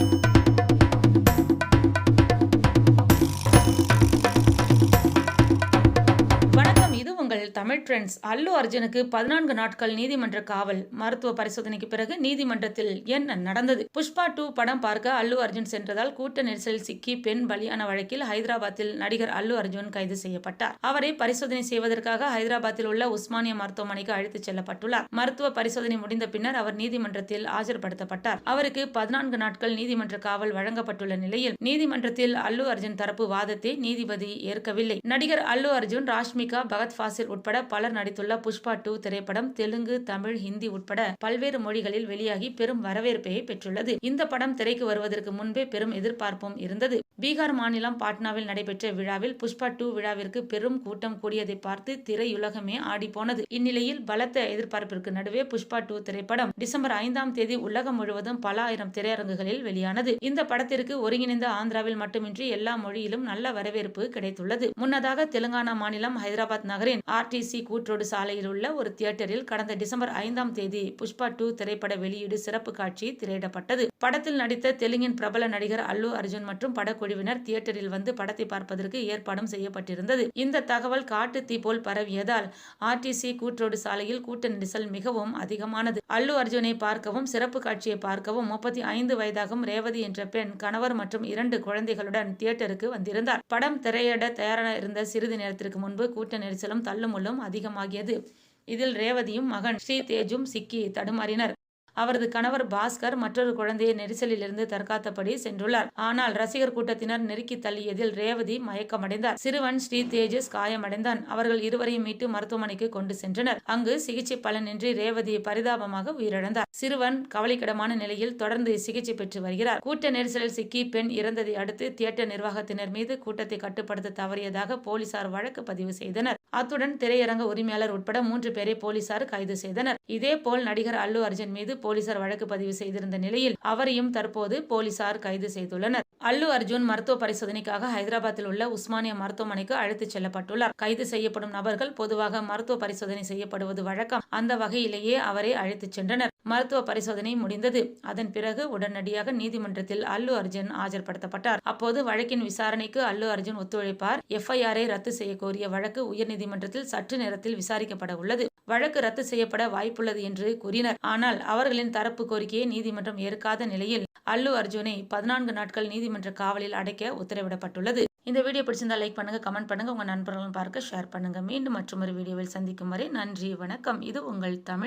வணக்கம் தமிழ் ட்ரெண்ட்ஸ். அல்லு அர்ஜுனுக்கு பதினான்கு நாட்கள் நீதிமன்ற காவல். மருத்துவ பரிசோதனைக்கு பிறகு நீதிமன்றத்தில் என்ன நடந்தது? புஷ்பா டூ படம் பார்க்க அல்லு அர்ஜுன் சென்றதால் கூட்ட நெரிசலில் சிக்கி பெண் பலியான வழக்கில் ஹைதராபாத்தில் நடிகர் அல்லு அர்ஜுன் கைது செய்யப்பட்டார். அவரை பரிசோதனை செய்வதற்காக ஹைதராபாத்தில் உள்ள உஸ்மானியா மருத்துவமனைக்கு அழைத்துச் செல்லப்பட்டுள்ளார். மருத்துவ பரிசோதனை முடிந்த பின்னர் அவர் நீதிமன்றத்தில் ஆஜர்படுத்தப்பட்டார். அவருக்கு பதினான்கு நாட்கள் நீதிமன்ற காவல் வழங்கப்பட்டுள்ள நிலையில் நீதிமன்றத்தில் அல்லு அர்ஜுன் தரப்பு வாதத்தை நீதிபதி ஏற்கவில்லை. நடிகர் அல்லு அர்ஜுன் ராஷ்மிகா பகத் ஃபாசில் உட்பட பலர் நடித்துள்ள புஷ்பா டூ திரைப்படம் தெலுங்கு தமிழ் ஹிந்தி உட்பட பல்வேறு மொழிகளில் வெளியாகி பெரும் வரவேற்பை பெற்றுள்ளது. இந்த படம் திரைக்கு வருவதற்கு முன்பே பெரும் எதிர்பார்ப்பும் இருந்தது. பீகார் மாநிலம் பாட்னாவில் நடைபெற்ற விழாவில் புஷ்பா டூ விழாவிற்கு பெரும் கூட்டம் கூடியதை பார்த்து திரையுலகமே ஆடிப்போனது. இந்நிலையில் பலத்த எதிர்பார்ப்பிற்கு நடுவே புஷ்பா டூ திரைப்படம் டிசம்பர் ஐந்தாம் தேதி உலகம் முழுவதும் பல ஆயிரம் திரையரங்குகளில் வெளியானது. இந்த படத்திற்கு ஒருங்கிணைந்த ஆந்திராவில் மட்டுமின்றி எல்லா மொழியிலும் நல்ல வரவேற்பு கிடைத்துள்ளது. முன்னதாக தெலுங்கானா மாநிலம் ஹைதராபாத் நகரின் ஆர்டிசி கூட்ரோடு சாலையில் உள்ள ஒரு தியேட்டரில் கடந்த டிசம்பர் ஐந்தாம் தேதி புஷ்பா டூ திரைப்பட வெளியீடு சிறப்பு காட்சி திரையிடப்பட்டது. படத்தில் நடித்த தெலுங்கின் பிரபல நடிகர் அல்லு அர்ஜுன் மற்றும் படக்குழுவினர் தியேட்டரில் வந்து படத்தை பார்ப்பதற்கு ஏற்பாடும் செய்யப்பட்டிருந்தது. இந்த தகவல் காட்டு தீ போல் பரவியதால் ஆர்டிசி கூட்ரோடு சாலையில் கூட்ட நெரிசல் மிகவும் அதிகமானது. அல்லு அர்ஜுனை பார்க்கவும் சிறப்பு காட்சியை பார்க்கவும் முப்பத்தி ஐந்து வயதாகும் ரேவதி என்ற பெண் கணவர் மற்றும் இரண்டு குழந்தைகளுடன் தியேட்டருக்கு வந்திருந்தார். படம் திரையிட தயாராக இருந்த சிறிது நேரத்திற்கு முன்பு கூட்ட நெரிசலும் தள்ளுமுள்ளும் அதிகமாகியது. இதில் ரேவதியும் மகன் ஸ்ரீ தேஜும் சிக்கி தடுமாறினர். அவரது கணவர் பாஸ்கர் மற்றொரு குழந்தையை நெரிசலிலிருந்து தற்காத்தபடி சென்றுள்ளார். ஆனால் ரசிகர் கூட்டத்தினர் நெருக்கி தள்ளியதில் ரேவதி மயக்கமடைந்தார். சிறுவன் ஸ்ரீ தேஜஸ் காயமடைந்தான். அவர்கள் இருவரையும் மீட்டு மருத்துவமனைக்கு கொண்டு சென்றனர். அங்கு சிகிச்சை பலனின்றி ரேவதி பரிதாபமாக உயிரிழந்தார். சிறுவன் கவலைக்கிடமான நிலையில் தொடர்ந்து சிகிச்சை பெற்று வருகிறார். கூட்ட நெரிசலில் சிக்கி பெண் இறந்ததை அடுத்து தியேட்டர் நிர்வாகத்தினர் மீது கூட்டத்தை கட்டுப்படுத்த தவறியதாக போலீசார் வழக்கு பதிவு செய்தனர். அத்துடன் திரையரங்க உரிமையாளர் உட்பட மூன்று பேரை போலீசார் கைது செய்தனர். இதேபோல் நடிகர் அல்லு அர்ஜுன் மீது போலீசார் வழக்கு பதிவு செய்திருந்த நிலையில் அவரையும் தற்போது போலீசார் கைது செய்துள்ளனர். அல்லு அர்ஜுன் மருத்துவ பரிசோதனைக்காக ஹைதராபாத்தில் உள்ள உஸ்மானிய மருத்துவமனைக்கு அழைத்துச் செல்லப்பட்டுள்ளார். கைது செய்யப்படும் நபர்கள் பொதுவாக மருத்துவ பரிசோதனை செய்யப்படுவது வழக்கம். அந்த வகையிலேயே அவரை அழைத்துச் சென்றனர். மருத்துவ பரிசோதனை முடிந்தது. அதன் பிறகு உடனடியாக நீதிமன்றத்தில் அல்லு அர்ஜுன் ஆஜர்படுத்தப்பட்டார். அப்போது வழக்கின் விசாரணைக்கு அல்லு அர்ஜுன் ஒத்துழைப்பார். எஃப்ஐஆரை ரத்து செய்ய கோரிய வழக்கு உயர்நீதி நீதிமன்றத்தில் சற்று நேரத்தில் விசாரிக்கப்பட உள்ளது. வழக்கு ரத்து செய்யப்பட வாய்ப்புள்ளது என்று கூறினர். ஆனால் அவர்களின் தரப்பு கோரிக்கையை நீதிமன்றம் ஏற்காத நிலையில் அல்லு அர்ஜுனை பதினான்கு நாட்கள் நீதிமன்ற காவலில் அடைக்க உத்தரவிடப்பட்டுள்ளது. இந்த வீடியோ பிடிச்சிருந்தா லைக் பண்ணுங்க கமெண்ட் பண்ணுங்க உங்க நண்பர்களும் பார்க்க ஷேர் பண்ணுங்க. மீண்டும் மற்றொரு வீடியோவில் சந்திக்கும் வரை நன்றி வணக்கம். இது உங்கள் தமிழ்